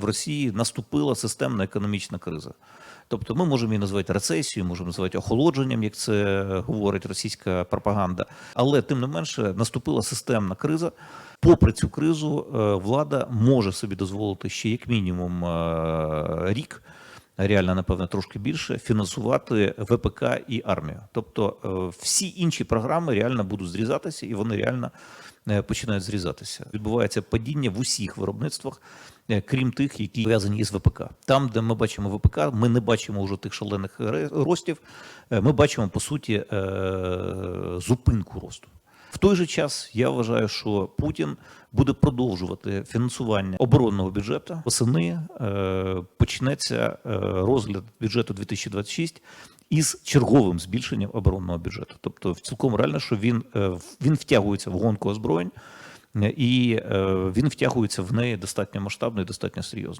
В Росії наступила системна економічна криза. Тобто ми можемо її назвати рецесією, можемо назвати охолодженням, як це говорить російська пропаганда. Але тим не менше наступила системна криза. Попри цю кризу, е, влада може собі дозволити ще як мінімум е, рік, реально, напевно, трошки більше, фінансувати ВПК і армію. Тобто е, всі інші програми реально будуть зрізатися, і вони реально е, починають зрізатися. Відбувається падіння в усіх виробництвах, е, крім тих, які пов'язані із ВПК. Там, де ми бачимо ВПК, ми не бачимо вже тих шалених ростів. Ми бачимо по суті зупинку росту. В той же час я вважаю, що Путін буде продовжувати фінансування оборонного бюджету. Восени е, почнеться е, розгляд бюджету 2026 із черговим збільшенням оборонного бюджету. Тобто, цілком реально, що він, е, він втягується в гонку озброєнь, і він втягується в неї достатньо масштабно і достатньо серйозно.